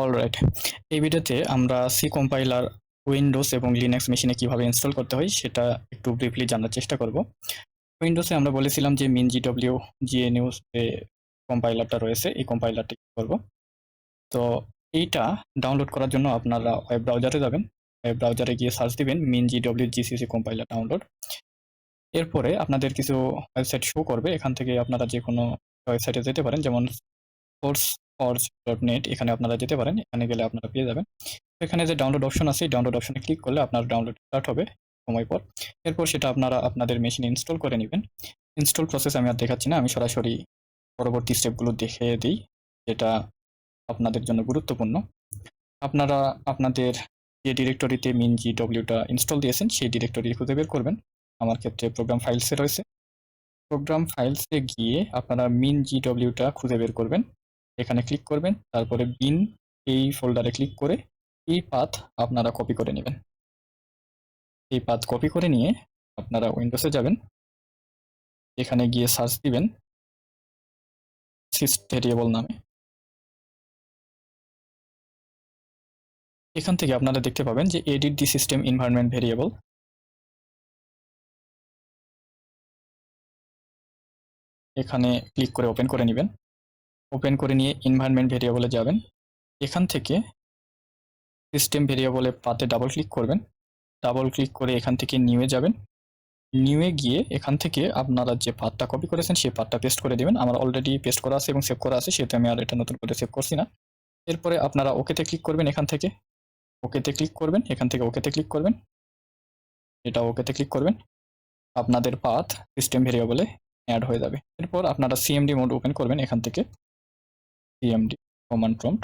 Alright এই ভিডিওতে আমরা সি কম্পাইলার উইন্ডোজ এবং লিনাক্স মেশিনে কীভাবে ইনস্টল করতে হয় সেটা একটু ব্রিফলি জানার চেষ্টা করব। উইন্ডোজে আমরা বলেছিলাম যে মিন জিডব্লিউ জিএনইউ যে কম্পাইলারটা রয়েছে, এই কম্পাইলারটি করব? তো এইটা ডাউনলোড করার জন্য আপনারা ওয়েব ব্রাউজারে যাবেন। ওয়েব ব্রাউজারে গিয়ে সার্চ দিবেন মিন জিডব্লিউ জিসিসি কম্পাইলার ডাউনলোড এরপরে আপনাদের কিছু ওয়েবসাইট শো করবে। এখান থেকে আপনারা যে কোনো ওয়েবসাইটে যেতে পারেন, যেমন সোর্স ফর্জ ডট নেট এখানে আপনারা যেতে পারেন, এখানে গেলে আপনারা পেয়ে যাবেন। এখানে যে ডাউনলোড অপশন আছে ডাউনলোড অপশনে ক্লিক করলে আপনার ডাউনলোড স্টার্ট হবে সময় পর। এরপর সেটা আপনারা আপনাদের মেশিনে ইনস্টল করে নেবেন। ইনস্টল প্রসেস আমি আর দেখাচ্ছি না, আমি সরাসরি পরবর্তী স্টেপগুলো দেখে দিই, যেটা আপনাদের জন্য গুরুত্বপূর্ণ। আপনারা আপনাদের যে ডিরেক্টরিতে মিন জি ডব্লিউটা ইনস্টল দিয়েছেন, সেই ডিরেক্টরি খুঁজে বের করবেন। আমার ক্ষেত্রে প্রোগ্রাম ফাইলসে রয়েছে। প্রোগ্রাম ফাইলসে গিয়ে আপনারা মিন জি ডব্লিউটা খুঁজে বের করবেন। এখানে ক্লিক করবেন, তারপরে বিন এই ফোল্ডারে ক্লিক করে এই পাথ আপনারা কপি করে নেবেন। এই পাথ কপি করে নিয়ে আপনারা উইন্ডোসে যাবেন। এখানে গিয়ে সার্চ দিবেন সিস্ট ভেরিয়েবল নামে। এখান থেকে আপনারা দেখতে পাবেন যে edit the system environment variable এখানে ক্লিক করে ওপেন করে নেবেন। ওপেন করে নিয়ে এনভায়রনমেন্ট ভেরিয়েবলে যাবেন। এখান থেকে সিস্টেম ভেরিয়েবলে পাতে ডাবল ক্লিক করবেন। ডাবল ক্লিক করে এখান থেকে নিউয়ে যাবেন। নিউয়ে গিয়ে এখান থেকে আপনারা যে পাতটা কপি করেছেন, সেই পাতটা পেস্ট করে দেবেন। আমার অলরেডি পেস্ট করা আছে এবং সেভ করা আছে, সেহেতু আমি আর এটা নতুন করে সেভ করছি না। এরপরে আপনারা ওকেতে ক্লিক করবেন এখান থেকে। ওকেতে ক্লিক করবেন, এখান থেকে ওকেতে ক্লিক করবেন। এটা ওকেতে ক্লিক করবেন। আপনাদের পাথ সিস্টেম ভেরিয়েবলে অ্যাড হয়ে যাবে। এরপর আপনারা সিএমডি মোড ওপেন করবেন এখান থেকে। সিএমডি কমান্ড প্রম্পট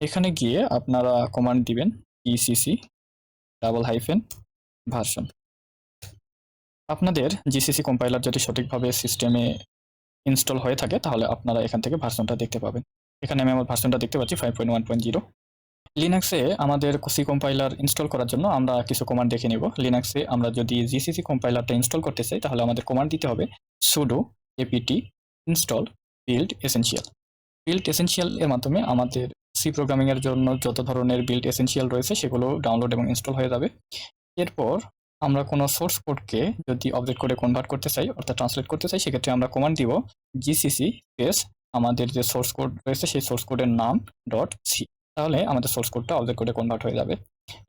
এখানে গিয়ে আপনারা কমান্ড দিবেন ইসিসি ডাবল হাইফেন ভার্সন আপনাদের জিসিসি কম্পাইলার যদি সঠিকভাবে সিস্টেমে ইনস্টল হয়ে থাকে, তাহলে আপনারা এখান থেকে ভার্সনটা দেখতে পাবেন। এখানে আমি আমার ভার্সনটা দেখতে পাচ্ছি five point one point zero লিনাক্সে আমাদের সি কম্পাইলার ইনস্টল করার জন্য আমরা কিছু কমান্ড দেখে নেব। লিনাক্সে আমরা যদি জিসিসি কম্পাইলারটা ইনস্টল করতে চাই, তাহলে আমাদের কমান্ড দিতে হবে sudo apt install build essential build essential এর মাধ্যমে আমাদের সি প্রোগ্রামিং এর জন্য যত ধরনের বিল্ড এসেনশিয়াল রয়েছে সেগুলো ডাউনলোড এবং ইনস্টল হয়ে যাবে। এরপর আমরা কোনো সোর্স কোডকে যদি অবজেক্ট কোডে কনভার্ট করতে চাই, অর্থাৎ ট্রান্সলেট করতে চাই, সেক্ষেত্রে আমরা কমান্ড দিব জিসিসি স্পেস আমাদের যে সোর্স কোড রয়েছে সেই সোর্স কোডের নাম ডট সি তাহলে আমাদের সোর্স কোডটা অবজেক্ট কোডে কনভার্ট হয়ে যাবে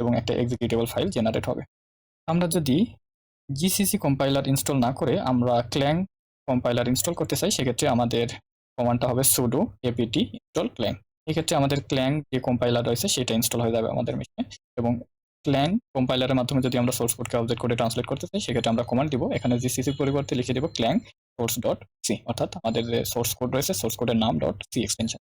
এবং একটা এক্সিকিউটেবল ফাইল জেনারেট হবে। আমরা যদি জিসিসি কম্পাইলার ইনস্টল না করে আমরা ক্ল্যাং কম্পাইলার ইনস্টল করতে চাই, সেক্ষেত্রে আমাদের কমান্ডটা হবে সুডো এপিটি ইনস্টল ক্ল্যাং এক্ষেত্রে আমাদের ক্ল্যাং যে কম্পাইলার রয়েছে, সেটা ইনস্টল হয়ে যাবে আমাদের মেশিনে এবং ক্ল্যাং কম্পাইলারের মাধ্যমে যদি আমরা সোর্স কোডকে অবজেক্ট করে ট্রান্সলেট করতে চাই, সেক্ষেত্রে আমরা কমান্ড দিব। এখানে জিসিসির পরিবর্তে লিখে দেবো ক্ল্যাং সোর্স ডট সি অর্থাৎ আমাদের যে সোর্স কোড রয়েছে সোর্স কোডের নাম ডট সি এক্সটেনশন